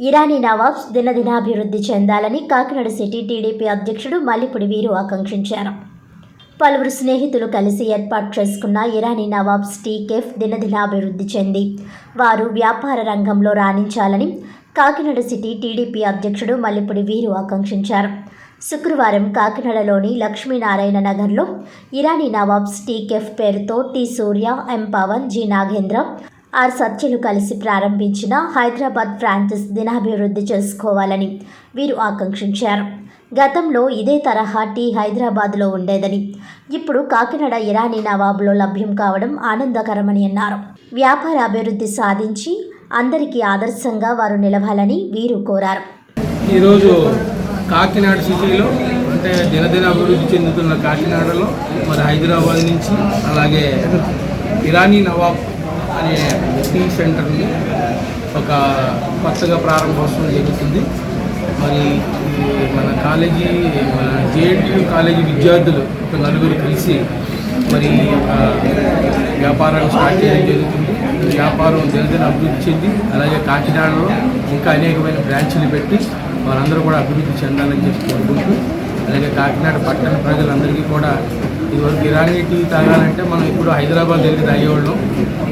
Irani nawabs దినదినాభివృద్ధి చెందాలని Kakinada city TDP అధ్యక్షుడు మల్లిపుడి వీరు ఆకాంక్షించారు. పలువురు స్నేహితులు కలిసి ఏర్పాటు చేసుకున్న ఇరానీ నవాబ్స్ టీ కేఫ్ దినదినాభివృద్ధి చెంది వారు వ్యాపార రంగంలో రాణించాలని కాకినాడ సిటీ టీడీపీ అధ్యక్షుడు మల్లిపుడి వీరు ఆకాంక్షించారు. శుక్రవారం కాకినాడలోని లక్ష్మీనారాయణ నగర్లో ఇరానీ నవాబ్స్ టీకెఫ్ పేరుతో T Surya M Pavan G Nagendra R సత్యలు కలిసి ప్రారంభించిన హైదరాబాద్ ఫ్రాంచైజ్ దినాభివృద్ధి చేసుకోవాలని వీరు ఆకాంక్షించారు. గతంలో ఇదే తరహా టీ హైదరాబాద్లో ఉండేదని. ఇప్పుడు కాకినాడ ఇరానీ నవాబులో లభ్యం కావడం ఆనందకరమని అన్నారు. వ్యాపార అభివృద్ధి సాధించి అందరికీ ఆదర్శంగా వారు నిలవాలని వీరు కోరారు. ఈరోజు కాకినాడ సిటీలో అంటే దినదిన అభివృద్ధి చెందుతున్న కాకినాడలో మరి హైదరాబాద్ నుంచి అలాగే ఇరానీ నవాబ్ అనే టీ సెంటర్ని ఒక కొత్తగా ప్రారంభోత్సవం జరుగుతుంది. మరి మన కాలేజీ మన జేఎన్టీయూ కాలేజీ విద్యార్థులు ఒక నలుగురు కలిసి మరి వ్యాపారం స్టార్ట్ చేయడం జరుగుతుంది. వ్యాపారం దినదిన అభివృద్ధి చెంది అలాగే కాకినాడలో ఇంకా అనేకమైన బ్రాంచ్లు పెట్టి వారందరూ కూడా అభివృద్ధి చెందాలని చెప్పి కోరుకుంటూ అలాగే కాకినాడ పట్టణ ప్రజలందరికీ కూడా ఇదివరకు ఇరానీ టీ తాగాలంటే మనం ఇప్పుడు హైదరాబాద్ వెళ్ళి తాగేవాళ్ళం.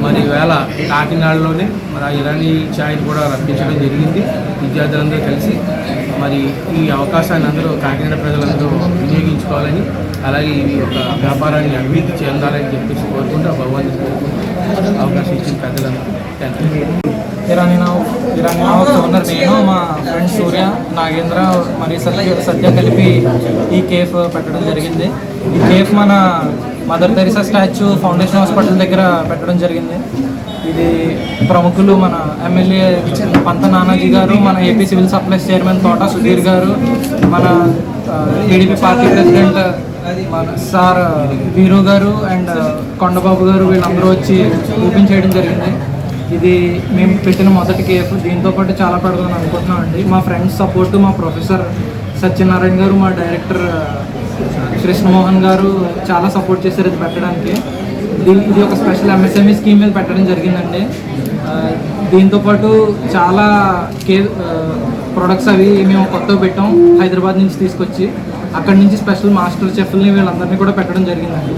మరి ఈవేళ కాకినాడలోనే మరి ఆ ఇరానీ ఛాయ్ కూడా రప్పించడం జరిగింది. విద్యార్థులందరూ కలిసి మరి ఈ అవకాశాన్ని అందరూ కాకినాడ ప్రజలందరూ వినియోగించుకోవాలని అలాగే ఇది ఒక వ్యాపారాన్ని అభివృద్ధి చెందాలని చెప్పేసి కోరుకుంటూ భగవంతుని కోరుకుంటూ అవకాశం ఇచ్చిన పెద్దలందరూ థ్యాంక్ యూ ఇరానీ నవ్ ఓనర్ నేను మా ఫ్రెండ్ సూర్య నాగేంద్ర మరియు సత్య సత్య కలిపి ఈ కేఫ్ పెట్టడం జరిగింది. ఈ కేఫ్ మన Mother Teresa statue foundation hospital దగ్గర పెట్టడం జరిగింది. ఇది ప్రముఖులు మన ఎమ్మెల్యే పంత నానాజీ గారు మన ఏపీ సివిల్ సప్లైస్ చైర్మన్ తోట సుధీర్ గారు మన టీడీపీ పార్టీ ప్రెసిడెంట్ మన సార్ వీరు గారు అండ్ కొండబాబు గారు వీళ్ళందరూ వచ్చి ఓపెన్ చేయడం జరిగింది. ఇది మేము పెట్టిన మొదటి కేఫ్ దీంతో పాటు చాలా పెడదామని అనుకుంటున్నాం అండి. మా ఫ్రెండ్స్ సపోర్ట్ మా ప్రొఫెసర్ సత్యనారాయణ గారు మా డైరెక్టర్ uh, కృష్ణమోహన్ గారు చాలా సపోర్ట్ చేశారు ఇది పెట్టడానికి. దీని ఇది ఒక స్పెషల్ ఎంఎస్ఎంఈ స్కీమ్ మీద పెట్టడం జరిగిందండి. దీంతోపాటు దీంతో పాటు చాలా కే uh, ప్రొడక్ట్స్ అవి మేము కొత్తగా పెట్టాం హైదరాబాద్ నుంచి తీసుకొచ్చి. అక్కడి నుంచి స్పెషల్ మాస్టర్ చెఫ్ని వీళ్ళందరినీ కూడా పెట్టడం జరిగిందండి.